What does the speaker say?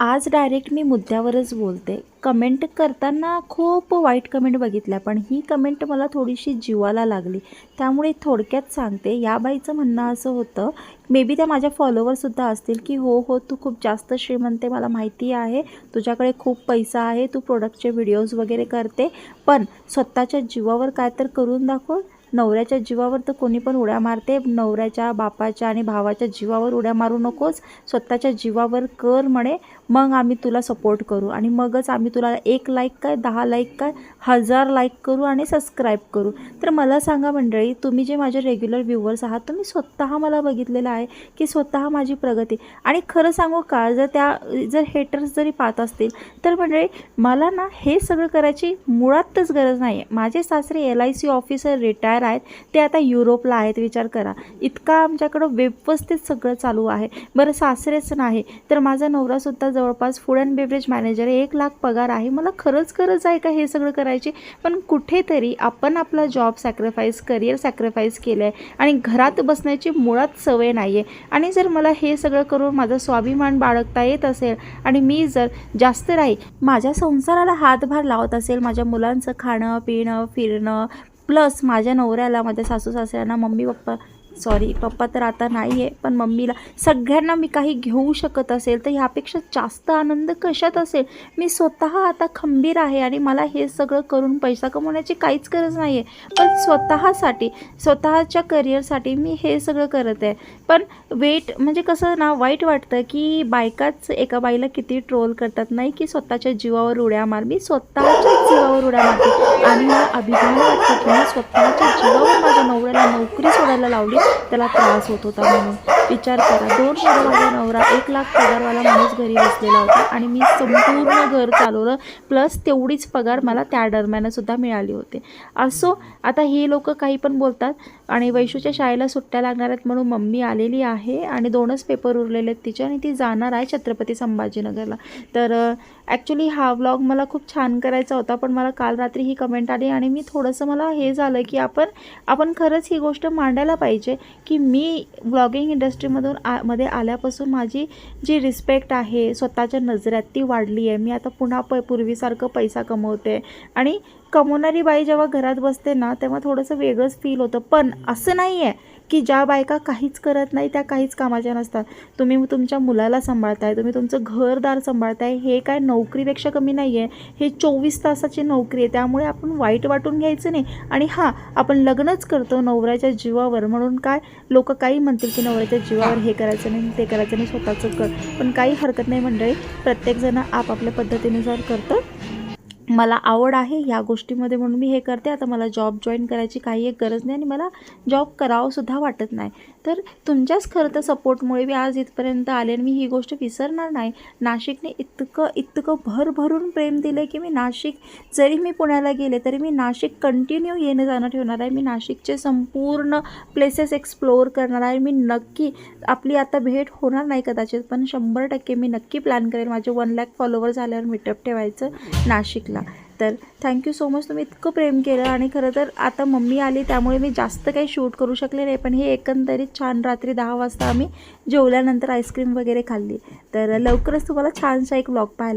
आज डायरेक्ट मी मुद्द्यावरच बोलते. कमेंट करताना खूप वाईट कमेंट बघितल्या पण ही कमेंट मला थोडीशी जीवाला लागली. त्यामुळे थोडक्यात सांगते या बाईचं म्हणणं असं होतं मे बी त्या माझ्या फॉलोवरसुद्धा असतील की हो हो तू खूप जास्त श्रीमंत आहे मला माहिती आहे तुझ्याकडे खूप पैसा आहे तू प्रोडक्टचे व्हिडिओज वगैरे करते पण स्वतःच्या जीवावर काय तर करून दाखव नवऱ्याच्या जीवावर तर कोणी पण उड्या मारते. नवऱ्याच्या बापाच्या आणि भावाच्या जीवावर उड्या मारू नकोस. स्वतःच्या जीवावर कर म्हणे. मग आम्ही तुला सपोर्ट करू. आणि मगच आम्ही तुला एक लाईक काय दहा लाईक काय हजार लाईक करू आणि सबस्क्राईब करू. तर मला सांगा मंडळी तुम्ही जे माझे रेग्युलर व्ह्युअर्स आहात तुम्ही स्वतः मला बघितलेलं आहे की स्वतः माझी प्रगती? आणि खरं सांगू का जर त्या जर हेटर्स जरी पाहत असतील तर मंडळी मला ना हे सगळं करायची मुळातच गरज नाही आहे माझे सासरे L I C officer retire आहेत ते आता युरोपला आहेत विचार करा. इतका आमच्याकडं व्यवस्थित सगळं चालू आहे. बरं सासरेच नाही तर माझा नवरासुद्धा जवळपास फूड अँड बेवरेज मॅनेजर आहे. एक लाख पगार आहे. मला खरंच गरज आहे का हे सगळं करायचं? पण कुठेतरी आपण आपला जॉब सॅक्रिफाईस करिअर सॅक्रिफाईस केलं आहे आणि घरात बसण्याची मुळात सवय नाही आहे आणि जर मला हे सगळं करून माझा स्वाभिमान बाळगता येत असेल आणि मी जर जास्त राही माझ्या संसाराला हातभार लावत असेल माझ्या मुलांचं खाणं पिणं फिरणं प्लस माझ्या नवऱ्याला माझ्या सासू सासऱ्यांना मम्मी पप्पा सॉरी पप्पा तर आता नाही आहे पण मम्मीला सगळ्यांना मी काही घेऊ शकत असेल तर ह्यापेक्षा जास्त आनंद कशात असेल? मी स्वतः आता खंबीर आहे आणि मला हे सगळं करून पैसा कमवण्याची काहीच गरज नाही आहे पण स्वतःसाठी स्वतःच्या करिअरसाठी मी हे सगळं करत आहे. पण वेट म्हणजे कसं ना वाईट वाटतं की बायकाच एका बाईला किती ट्रोल करतात. नाही की स्वतःच्या जीवावर उड्या मार मी स्वतःच्याच जीवावर उड्या मारते. आणि मला अभिमान वाटतो की मी स्वतःच्या जीवावर नवऱ्याला नोकरी सोडायला लावली त्याला त्रास होत होता म्हणून. विचार करा. दोन मुलं माझा नवरा एक लाख पगारवाला माणूस घरी बसलेला होता आणि मी संपूर्ण घर चालवलं प्लस तेवढीच पगार मला त्या दरम्यानसुद्धा मिळाली होती. असो आता हे लोक काही पण बोलतात आणि वैशूच्या शाळेला सुट्ट्या लागणार आहेत म्हणून मम्मी आलेली आहे आणि दोनच पेपर उरलेले आहेत तिचे आणि ती जाणार आहे छत्रपती संभाजीनगरला. तर ॲक्च्युली हा व्लॉग मला खूप छान करायचा होता पण मला काल रात्री ही कमेंट आली आणि मी थोडंसं मला हे झालं की आपण आपण खरंच ही गोष्ट मांडायला पाहिजे की मी व्लॉगिंग इंडस्ट्री इंडस्ट्रीमधून आ मध्ये आल्यापासून माझी जी रिस्पेक्ट आहे स्वतःच्या नजऱ्यात ती वाढली आहे. मी आता पुन्हा प पूर्वीसारखं पैसा कमवते आणि कमवणारी बाई जेव्हा घरात बसते ना तेव्हा थोडंसं वेगळंच फील होतं. पण असं नाही आहे की ज्या बायका काहीच करत नाही त्या काहीच कामाच्या नसतात. तुम्ही तुमच्या मुलाला सांभाळताय तुम्ही तुमचं घरदार सांभाळताय हे काय नोकरीपेक्षा कमी नाही आहे हे चोवीस तासाची नोकरी आहे त्यामुळे आपण वाईट वाटून घ्यायचं नाही. आणि हां आपण लग्नच करतो नवऱ्याच्या जीवावर. म्हणून काय लोक काही म्हणतील की नवऱ्याच्या जीवावर हे करायचं नाही ते करायचं नाही स्वतःचं कर. पण काही हरकत नाही मंडळी. प्रत्येकजण आपापल्या पद्धतीनुसार करतं. मला आवड आहे ह्या गोष्टीमध्ये म्हणून मी हे करते. आता मला जॉब जॉईन करायची काही एक गरज नाही आणि मला जॉब करावंसुद्धा वाटत नाही. तर तुमच्याच खरं तर सपोर्टमुळे मी आज इथपर्यंत आले आणि मी ही गोष्ट विसरणार नाही. नाशिकने इतकं इतकं भरभरून प्रेम दिलं की मी नाशिक जरी मी पुण्याला गेले तरी मी नाशिक कंटिन्यू येणं जाणं ठेवणार आहे. मी नाशिकचे संपूर्ण प्लेसेस एक्सप्लोअर करणार आहे. मी नक्की आपली आता भेट होणार नाही कदाचित पण शंभर टक्के मी नक्की प्लॅन करेन. माझे वन लॅक फॉलोवर झाल्यावर मीटअप ठेवायचं नाशिकला. तर थँक्यू सो मच तुम्ही इतकं प्रेम केलं आणि खरं तर आता मम्मी आली त्यामुळे मी जास्त काही शूट करू शकले नाही पण हे एकंदरीत छान रात्री दहा वाजता आम्ही जेवल्यानंतर आईस्क्रीम वगैरे खाल्ली. तर लवकरच तुम्हाला छानसा एक ब्लॉग पाहायला